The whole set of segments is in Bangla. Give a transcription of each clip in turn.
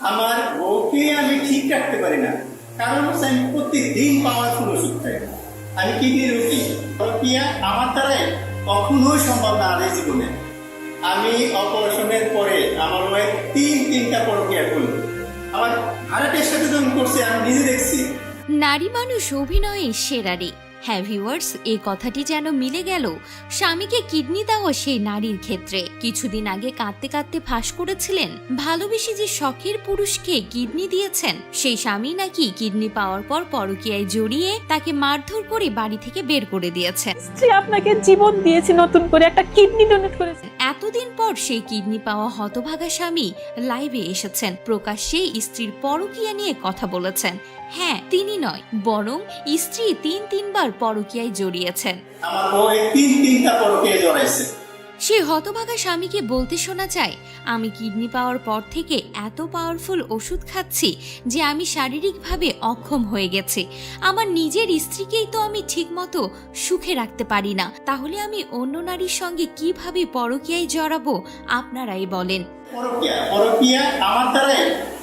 আমার বউকে আমি ঠিক রাখতে পারি না। কারণ আমি প্রতিদিন পাওয়ারফুল ওষুধ খাই আমি কি দিয়ে রুগী? পরকিয়া আমার দ্বারাই কখনোই সম্ভব না এই জীবনে। আমি অপারেশনের পরে আমার ওয়াইফ তিন, তিনটা পরকিয়া করল। আমার হার্টের সাথে যখন করছে, আমি নিজে দেখছি। নারী মানুষ অভিনয়ে সেরা রে হ্যাঁ ভিউয়ার্স এই কথাটি যেন মিলে গেল স্বামীকে কিডনি দেওয়া সেই নারীর ক্ষেত্রে। কিছুদিন আগে কাঁদতে কাঁদতে ফাঁস করেছিলেন। ভালোবেসে যে শখের পুরুষকে কিডনি দিয়েছেন সেই স্বামী নাকি কিডনি পাওয়ার পর পরকীয়ায় জড়িয়ে তাকে মারধর করে বাড়ি থেকে বের করে দিয়েছেন। স্ত্রী আপনাকে জীবন দিয়েছে নতুন করে একটা কিডনি ডোনেট করেছে। এতদিন পর সেই কিডনি পাওয়া হতভাগা স্বামী লাইভে এসেছেন। প্রকাশ্যে স্ত্রীর পরকীয়া নিয়ে কথা বলেছেন। হ্যাঁ তিনি নয় বরং স্ত্রী তিন তিনবার পরকীয়ায় জড়িয়েছেন। আমার বউ তিন তিনটা পরকিয়া জড়াইছে। সে হতভাগা স্বামীকে বলতে শোনা যায় আমি কিডনি পাওয়ার পর থেকে এত পাওয়ারফুল ওষুধ খাচ্ছি যে আমি শারীরিকভাবে অক্ষম হয়ে গেছি। আমার নিজের স্ত্রীকেই তো আমি ঠিকমতো সুখে রাখতে পারি না। তাহলে আমি অন্য নারীর সঙ্গে কীভাবে পরকীয়ায় জড়াবো? আপনারাই বলেন। পরকিয়া পরকিয়া আমার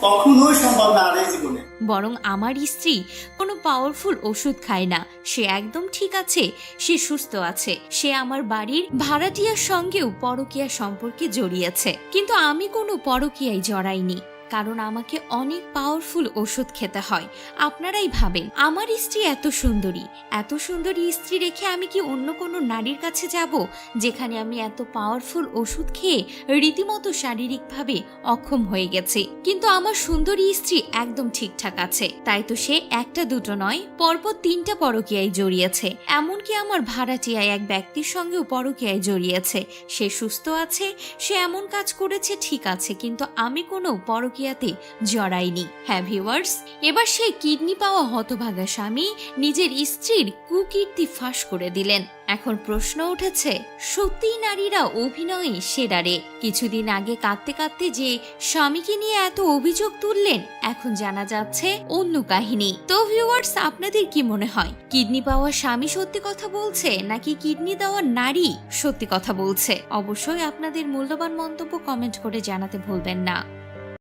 কখনোই সম্ভব না এই জীবনে। বরং আমার স্ত্রী কোনো পাওয়ারফুল ওষুধ খায় না। সে একদম ঠিক আছে, সে সুস্থ আছে, সে আমার বাড়ির ভাড়াটিয়ার সঙ্গেও পরকীয়া সম্পর্কে জড়িয়েছে কিন্তু আমি কোনো পরকীয়ায় জড়াইনি। কারণ আমাকে অনেক পাওয়ারফুল ওষুধ খেতে হয়। আপনারাই ভাবেন, আমার স্ত্রী এত সুন্দরী। এত সুন্দরী স্ত্রী রেখে আমি কি অন্য কোনো নারীর কাছে যাব, যেখানে আমি এত পাওয়ারফুল ওষুধ খেয়ে রীতিমতো শারীরিকভাবে অক্ষম হয়ে গেছি। কিন্তু আমার সুন্দরী স্ত্রী একদম ঠিকঠাক আছে। তাই তো সে একটা দুটো নয়, পরপর তিনটা পরকীয়ায় জড়িয়েছে। এমনকি আমার ভাড়াটিয়ায় এক ব্যক্তির সঙ্গেও পরকীয়ায় জড়িয়েছে। সে সুস্থ আছে, সে এমন কাজ করেছে, ঠিক আছে, কিন্তু আমি কোনো পরকীয়াতে জড়াইনি হ্যাঁ ভিউয়ার্স, এবার সেই কিডনি পাওয়া হতভাগা স্বামী নিজের স্ত্রীর কুকীর্তি ফাঁস করে দিলেন। এখন প্রশ্ন উঠেছে সত্যি নারীরা অভিনয়ে সেরারে কিছুদিন আগে কাঁদতে কাঁদতে যে স্বামীকে নিয়ে এত অভিযোগ তুললেন, এখন জানা যাচ্ছে অন্য কাহিনী। তো ভিউয়ার্স, আপনাদের কি মনে হয়, কিডনি পাওয়া স্বামী সত্যি কথা বলছে, নাকি কিডনি দেওয়া নারী সত্যি কথা বলছে? অবশ্যই আপনাদের মূল্যবান মন্তব্য কমেন্ট করে জানাতে ভুলবেন না।